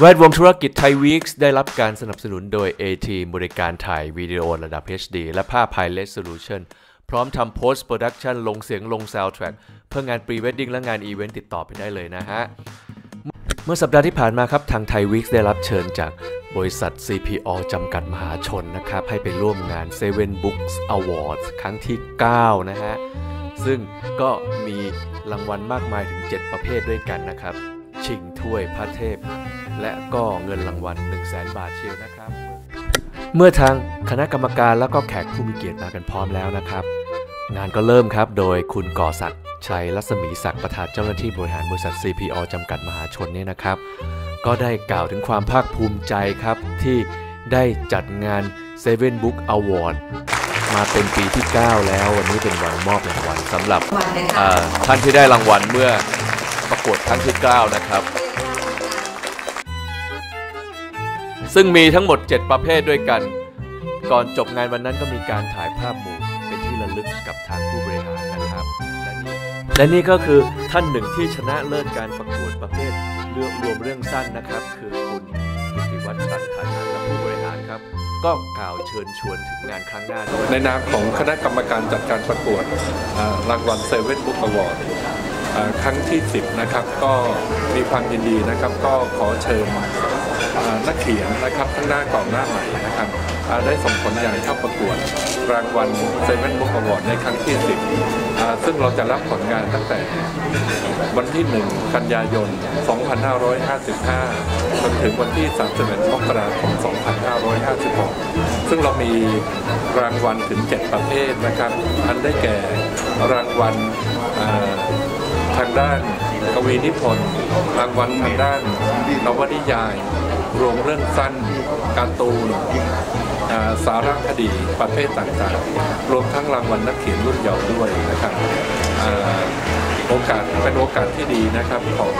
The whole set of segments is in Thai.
แวดวงธุรกิจไทยวีคได้รับการสนับสนุนโดย AT บริการถ่ายวิดีโอระดับ HD และภาพ Pilot Solution พร้อมทำ Post Production ลงเสียงลง Soundtrack เพื่องาน Pre Wedding และงานอีเวนต์ติดต่อไปได้เลยนะฮะ เมื่อสัปดาห์ที่ผ่านมาครับ ทางไทยวีคได้รับเชิญจากบริษัท CPO จำกัดมหาชนนะครับ ให้ไปร่วมงาน Seven Books Awards ครั้งที่ 9 นะฮะ ซึ่งก็มีรางวัลมากมายถึง 7 ประเภทด้วยกันนะครับ ชิงถ้วยพระเทพ และก็เงินรางวัล 1 0 0 0 0แบาทเชียวนะครับ เมื่อทางคณะกรรมการแล้วก็แขกผู้มีเกียรติมากันพร้อมแล้วนะครับ งานก็เริ่มครับโดยคุณก่อศักดิ์ชัยรัศมีศักดิ์ประธานเจ้าหน้าที่บริหารบริษัท CPO จำกัดมหาชนเนี่ยนะครับ ก็ได้กล่าวถึงความภาคภูมิใจครับ ที่ได้จัดงาน Seven Book Award มาเป็นปีที่ 9 แล้ววันนี้เป็นวันมอบรางวัลสำหรับวันเลยอ่ค่ะาท่านที่ได้รางวัลเมื่อประ กวดครั้งที่ 9 นะครับ ซึ่งมีทั้งหมด 7 ประเภทด้วยกัน ก่อนจบงานวันนั้นก็มีการถ่ายภาพหมู่เป็นที่ระลึกกับทางผู้บริหารนะครับ และนี่และนี่ก็คือท่านหนึ่งที่ชนะเลิศการประกวดประเภทเรื่องรวมเรื่องสั้นนะครับ คือคุณกิติวัฒน์สันฐานันและผู้บริหารครับก็กล่าวเชิญชวนถึงงานครั้งหน้าด้วยในนามของคณะกรรมการจัดการประกวดรางวัลเซเว่นบุ๊กอวอร์ด ครั้งที่ 10 นะครับ ก็มีความยินดีนะครับ ก็ขอเชิญนักเขียนนะครับทั้งหน้าก่าหน้าใหม่นะครับได้ส่งผลงานเข้าประกวดรางวัลเซเว่นบุ๊กอวอร์ดในครั้งที่ 10 ซึ่งเราจะรับผลงานตั้งแต่วันที่ 1 กันยายน 2555 จนถึงวันที่ 31มกราคม 2556 ซึ่งเรามีรางวัลถึง 7 ประเภทนะครับ อันได้แก่รางวัล ทางด้านกวีนิพนธ์รางวัลทางด้านนวนิยาย รวมเรื่องสั้นการ์ตูนสารคดีประเภทต่างๆ รวมทั้งรางวัลนักเขียนรุ่นเยาว์ด้วยนะครับโอกาสเป็นโอกาสที่ดีนะครับของ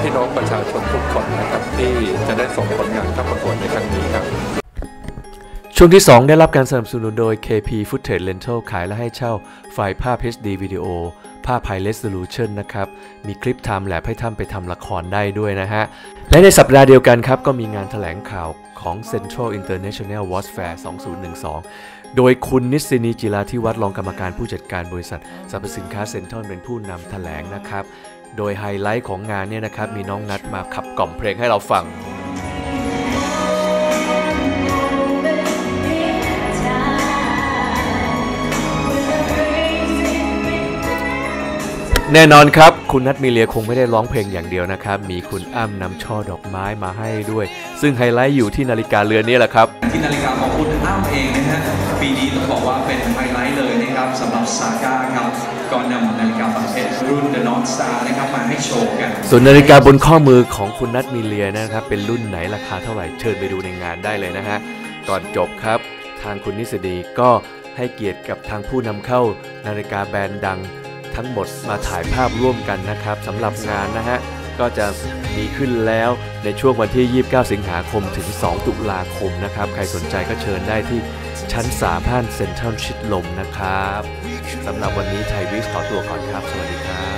พี่น้องประชาชนทุกคนนะครับที่จะได้ส่งผลงานเข้าประกวดในครั้งนี้ครับ ช่วงที่ 2 ได้รับการสนับสนุนโดย KP Footage Rental ขายและให้เช่าไฟล์ภาพ HD วิดีโอ ภาพ High Resolution นะครับ มีคลิป Time Lapse ให้ท่านไปทำละครได้ด้วยนะฮะ และในสัปดาห์เดียวกันครับ ก็มีงานถแถลงข่าวของ Central International Watch Fair 2012 โดยคุณนิสินีจิราธิวัฒน์รองกรรมการผู้จัดการบริษัทสรรพสินค้าเซ็นทรัลเป็นผู้นำถแถลงนะครับ โดยไฮไลท์ของงานเนี่ยนะครับมีน้องนัดมาขับกล่อมเพลงให้เราฟัง แน่นอนครับ คุณนัทมีเลียคงไม่ได้ร้องเพลงอย่างเดียวนะครับ มีคุณอ้ำนำช่อดอกไม้มาให้ด้วย ซึ่งไฮไลท์อยู่ที่นาฬิกาเรือนนี้แหละครับ ที่นาฬิกาของคุณอ้ำเองนะฮะปีนี้ต้องบอกว่าเป็นไฮไลท์เลยนะครับสำหรับซาก้าครับก็นำนาฬิกาฝังเพชรรุ่น The North Star นะครับมาให้โชว์กัน ส่วนนาฬิกาบนข้อมือของคุณนัทมีเลียนะครับ เป็นรุ่นไหนราคาเท่าไหร่เชิญไปดูในงานได้เลยนะฮะก่อนจบครับ ทางคุณนิสดีก็ให้เกียรติกับทางผู้นำเข้านาฬิกาแบรนด์ดัง ทั้งหมดมาถ่ายภาพร่วมกันนะครับสำหรับงานนะฮะก็จะมีขึ้นแล้วในช่วงวันที่ 29 สิงหาคมถึง 2 ตุลาคมนะครับ ใครสนใจก็เชิญได้ที่ชั้น3ห้านเซ็นทรัลชิดลมนะครับสำหรับวันนี้ไทยวิสขอตัวก่อนครับ สวัสดีครับ